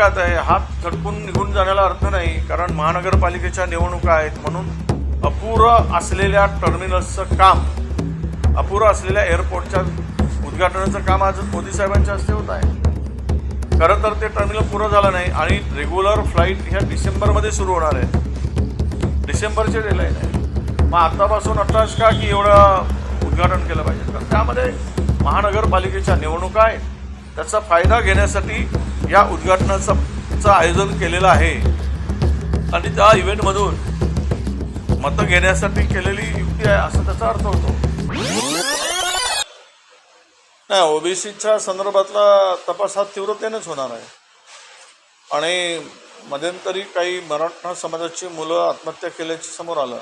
डोक्यात आहे. हात झटकून निघून जाण्याला अर्थ नाही कारण महानगरपालिकेच्या निवडणुका आहेत. म्हणून अपुरं असलेल्या टर्मिनल्सचं काम अपुरं असलेल्या एअरपोर्टच्या उद्घाटनाचं काम आज मोदी साहेबांच्या हस्ते होत आहे. खरं तर ते टर्मिनल पुरं झालं नाही आणि रेग्युलर फ्लाईट ह्या डिसेंबरमध्ये सुरू होणार आहे. डिसेंबरचे डेडलाईन आहे. मग आतापासून अट्टास का की एवढं उद्घाटन केलं पाहिजे? तर त्यामध्ये महानगरपालिकेच्या निवडणुका आहेत. त्याचा फायदा घेण्यासाठी या उद्घाटनाचं चं आयोजन केलेलं आहे. आणि त्या इव्हेंटमधून मतं घेण्यासाठी केलेली युक्ती आहे असा त्याचा अर्थ होतो. नाही ओबीसीच्या संदर्भातला तपास हा तीव्रतेनेच होणार आहे. आणि मध्यंतरी काही मराठा समाजाची मुलं आत्महत्या केल्याची समोर आलं.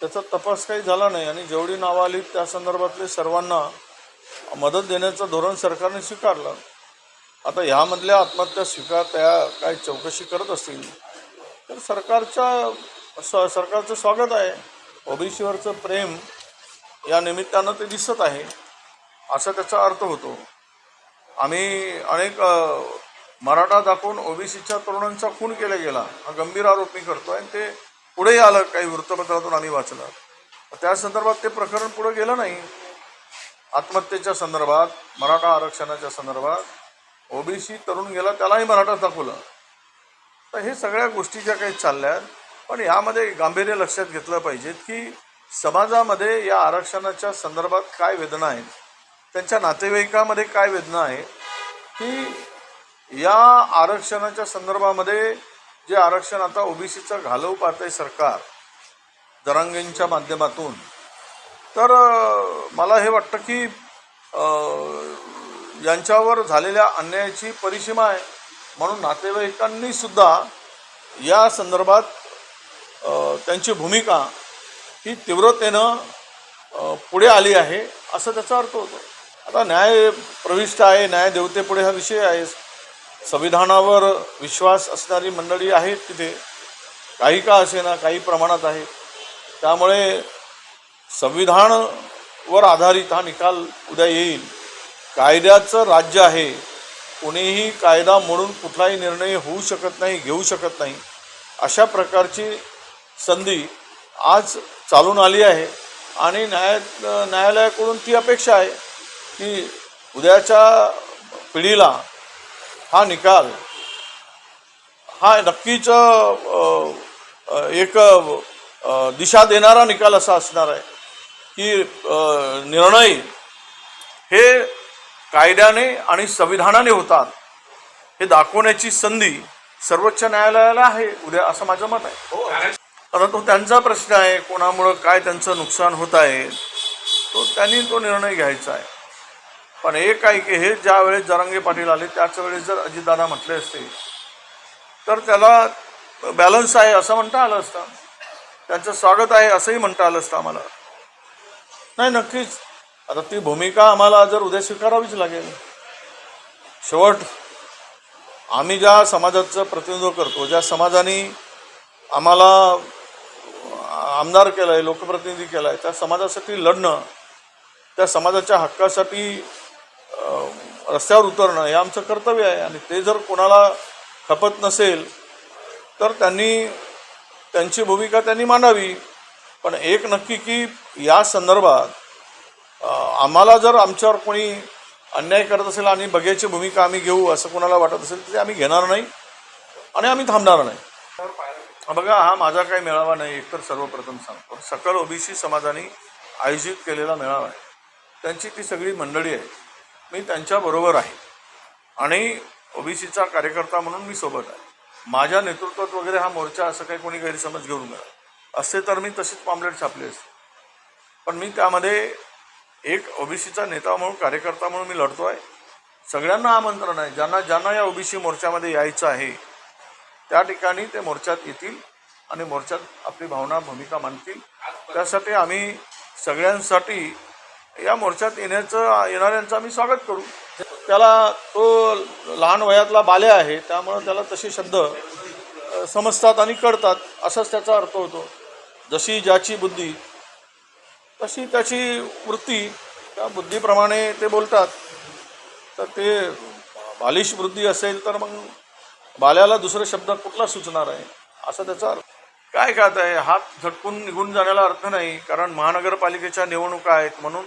त्याचा तपास काही झाला नाही आणि जेवढी नावं आली त्या संदर्भातले सर्वांना मदत देण्याचं धोरण सरकारने स्वीकारलं. आता ह्यामधल्या आत्महत्या स्वीकार त्या काय चौकशी करत असतील? तर सरकारच्या स सरकारचं स्वागत आहे. ओबीसीवरचं प्रेम या निमित्तानं ते दिसत आहे. असा त्याचा अर्थ होतो. आम्ही अनेक मराठा दाखवून ओबीसीच्या तरुणांचा खून केला गेला. हा गंभीर आरोप मी करतो आणि ते पुढेही आलं. काही वृत्तपत्रातून आम्ही वाचलं. त्या संदर्भात ते प्रकरण पुढे गेलं नाही. आत्महत्येच्या संदर्भात मराठा आरक्षणाच्या संदर्भात ओबीसी तरुण गेला त्यालाही मराठा दाखवलं. तर हे सगळ्या गोष्टी ज्या काही चालल्या आहेत पण यामध्ये गांभीर्य लक्षात घेतलं पाहिजेत की समाजामध्ये या आरक्षणाच्या संदर्भात काय वेदना आहेत त्यांच्या नातेवाईकामध्ये काय वेदना आहे की या आरक्षणाच्या संदर्भामध्ये जे आरक्षण आता ओबीसीचं घालवू आहे सरकार दरांगींच्या माध्यमातून तर मला हे वाटतं की यांच्यावर झालेल्या अन्यायाची परिसीमा आहे. म्हणून नातेवाईकांनी सुद्धा या संदर्भात त्यांची भूमिका ही तीव्रतेनं पुढे आली आहे असं त्याचा अर्थ होतो. आता न्याय प्रविष्ट आहे न्याय देवतेपुढे हा विषय आहे. संविधानावर विश्वास असणारी मंडळी आहेत तिथे. काही का असेना काही प्रमाणात आहेत त्यामुळे संविधानवर आधारित हा निकाल उद्या येईल. कायद्याचं राज्य आहे. कोणीही कायदा म्हणून कुठलाही निर्णय होऊ शकत नाही घेऊ शकत नाही. अशा प्रकारची संधी आज चालून आली आहे आणि न्याय न्यायालयाकडून ती अपेक्षा आहे की उद्याच्या पिढीला हा निकाल हा नक्कीच एक दिशा देणारा निकाल असा असणार आहे. की निर्णय हे कायद्याने आणि संविधानाने होतात. हे दाखवण्याची संधी सर्वोच्च न्यायालयाला आहे उद्या असं माझं मत आहे. आता तो त्यांचा प्रश्न आहे कोणामुळं काय त्यांचं नुकसान होत आहे तो त्यांनी तो निर्णय घ्यायचा आहे. पण एक आहे की हे ज्या वेळेस जरांगे पाटील आले त्याच वेळेस जर अजितदादा म्हटले असते तर त्याला बॅलन्स आहे असं म्हणता आलं असतं. त्यांचं स्वागत आहे असंही म्हणता आलं असतं आम्हाला. नाही नक्कीच. आता ती भूमिका आम्हाला जर उद्या स्वीकारावीच लागेल. शेवट आम्ही ज्या समाजाचं प्रतिनिधित्व करतो ज्या समाजाने आम्हाला आमदार केलं आहे लोकप्रतिनिधी केला आहे त्या समाजासाठी लढणं त्या समाजाच्या हक्कासाठी रस्त्यावर उतरणं हे आमचं कर्तव्य आहे. आणि ते जर कोणाला खपत नसेल तर त्यांनी त्यांची भूमिका त्यांनी मांडावी. पण एक नक्की की या संदर्भात आम्हाला जर आमच्यावर कोणी अन्याय करत असेल आणि बघ्याची भूमिका आम्ही घेऊ असं कोणाला वाटत असेल तर ते आम्ही घेणार नाही आणि आम्ही थांबणार नाही. बघा हा माझा काही मेळावा नाही एकतर सर्वप्रथम सांगतो. सकल ओबीसी समाजाने आयोजित केलेला मेळावा आहे. त्यांची ती सगळी मंडळी आहे मी त्यांच्याबरोबर आहे. आणि ओबीसीचा कार्यकर्ता म्हणून मी सोबत आहे. माझ्या नेतृत्वात वगैरे हा मोर्चा असं काही कोणी गैरसमज घेऊन मिळाला असते तर मी तसेच पॉम्लेट छापले असते. पण मी त्यामध्ये एक ओबीसीचा नेता म्हणून कार्यकर्ता म्हणून मी लढतो आहे सगळ्यांना आमंत्रण आहे. ज्यांना ज्यांना या ओबीसी मोर्चामध्ये यायचं आहे त्या ठिकाणी ते मोर्चात येतील आणि मोर्चात आपली भावना भूमिका मांडतील. त्यासाठी आम्ही सगळ्यांसाठी या मोर्चात येण्याचं येणाऱ्यांचं आम्ही स्वागत करू. त्याला तो लहान वयातला बाल्या आहे त्यामुळं त्याला तसे शब्द समजतात आणि कळतात असाच त्याचा अर्थ होतो. जशी ज्याची बुद्धी तशी त्याची वृत्ती. त्या बुद्धीप्रमाणे ते बोलतात. तर ते बालिश वृद्धी असेल तर मग बाल्याला दुसरा शब्द कुठला सुचणार आहे? असं त्याचा अर्थ. काय खात आहे? हात झटकून निघून जाण्याला अर्थ नाही कारण महानगरपालिकेच्या निवडणुका आहेत म्हणून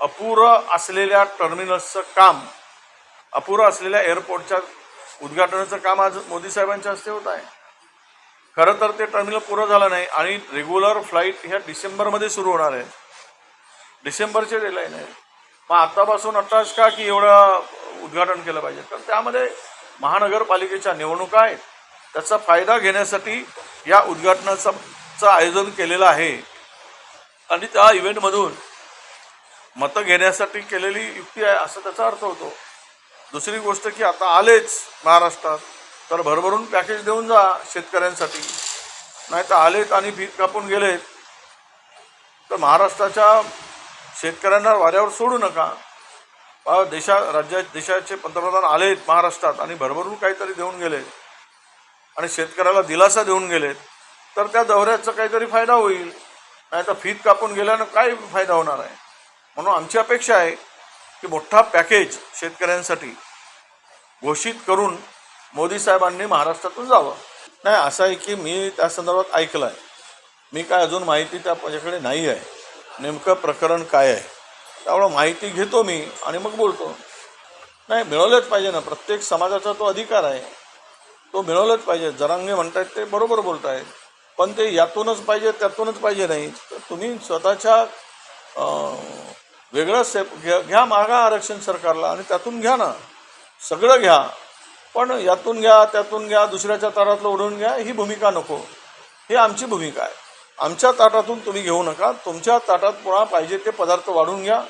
अपुरं असलेल्या टर्मिनल्सचं काम अपुरं असलेल्या एअरपोर्टच्या उद्घाटनाचं काम आज मोदी साहेबांच्या हस्ते होत आहे. खरं तर ते टर्मिनल पुरं झालं नाही आणि रेग्युलर फ्लाईट ह्या डिसेंबरमध्ये सुरू होणार आहे. डिसेंबरचे डेलाईन आहे. मग आत्तापासून अट्टाच का की एवढं उद्घाटन केलं पाहिजे? तर त्यामध्ये महानगरपालिकेच्या निवडणुका आहेत. त्याचा फायदा घेण्यासाठी या उद्घाटनाचं आयोजन केलेलं आहे. आणि त्या इव्हेंटमधून मतं घेण्यासाठी केलेली युक्ती आहे असं त्याचा अर्थ होतो. दुसरी गोष्ट की आता आलेच महाराष्ट्रात. तर भरभरून पॅकेज देऊन जा शेतकऱ्यांसाठी. नाही तर आलेत आणि भीत कापून गेलेत. तर महाराष्ट्राच्या शेतकऱ्यांना वाऱ्यावर सोडू नका. देशा राज्या देशाचे पंतप्रधान आलेत महाराष्ट्रात आणि भरभरून काहीतरी देऊन गेलेत. आणि शेतकऱ्याला दिलासा देऊन गेलेत. तर त्या दौऱ्याचा काहीतरी फायदा होईल. नाही तर फीत कापून गेल्यानं काय फायदा होणार आहे? म्हणून आमची अपेक्षा आहे की मोठा पॅकेज शेतकऱ्यांसाठी घोषित करून मोदी साहेबांनी महाराष्ट्रातून जावं. नाही असं आहे की मी त्या संदर्भात ऐकलं आहे मी काय अजून माहिती त्या माझ्याकडे नाही आहे. नेमकं प्रकरण काय आहे? त्यामुळं माहिती घेतो मी आणि मग बोलतो. नाही मिळवलंच पाहिजे ना. प्रत्येक समाजाचा तो अधिकार आहे. तो मिळवलंच पाहिजे. जरांगे म्हणतायत ते बरोबर बोलतायत. पण ते यातूनच पाहिजे त्यातूनच पाहिजे नाही. तर तुम्ही स्वतःच्या वेगळं सेप घ्या घ्या मागा आरक्षण सरकारला आणि त्यातून घ्या ना. सगळं घ्या. पण यातून घ्या त्यातून घ्या दुसऱ्याच्या ताटातलं ओढून घ्या ही भूमिका नको. ही आमची भूमिका आहे. आमच्या ताटातून तुम्ही घेऊ नका. तुमच्या ताटात पुन्हा पाहिजे ते पदार्थ वाढून घ्या.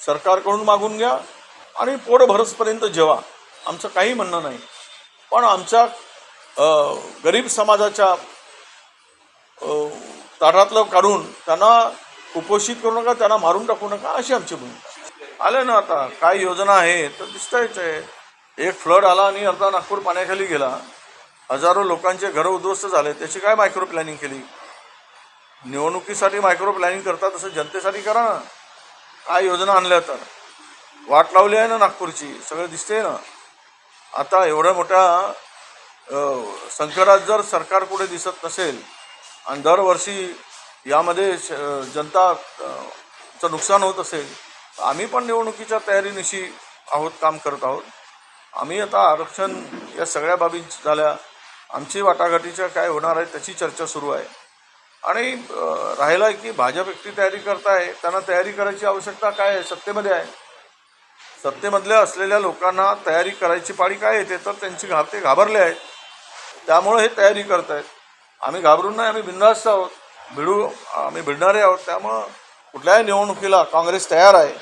सरकारकडून मागून घ्या. आणि पोट भरसपर्यंत जेवा. आमचं काही म्हणणं नाही. पण आमच्या गरीब समाजाच्या ताटातलं काढून त्यांना कुपोषित करू नका त्यांना मारून टाकू नका अशी आमची भूमिका आले ना आता काय योजना आहे तर दिसतायच आहे. एक फ्लड आला आणि अर्धा नागपूर पाण्याखाली गेला. हजारो लोकांचे घरं उद्ध्वस्त झाले. त्याची काय मायक्रो प्लॅनिंग केली? निवडणुकीसाठी मायक्रो प्लॅनिंग करता तसं जनतेसाठी करा ना. काय योजना आणल्या तर? वाट लावली आहे ना नागपूरची. सगळं दिसते ना. आता एवढ्या मोठ्या संकटात जर सरकार पुढे दिसत नसेल आणि दरवर्षी यामध्ये श- जनता चं नुकसान होत असेल आम्ही पण निवडणुकीच्या तयारीनिशी आहोत काम करत आहोत. आम्ही आता आरक्षण या सगळ्या बाबी झाल्या. आमची वाटाघाटीच्या काय होणार आहे त्याची चर्चा सुरू आहे. आणि राहिला आहे की भाजप एकटी तयारी करताय त्यांना तयारी करायची आवश्यकता काय आहे? सत्तेमध्ये आहे. सत्तेमधल्या असलेल्या लोकांना तयारी करायची पाळी काय येते? तर त्यांची घाब ते घाबरले आहेत. त्यामुळं हे तयारी करत आहेत आम्ही घाबरून नाही आम्ही बिंदास्त आहोत. भिडू आम्ही भिडणारे आहोत. त्यामुळं कुठल्याही निवडणुकीला काँग्रेस तयार आहे.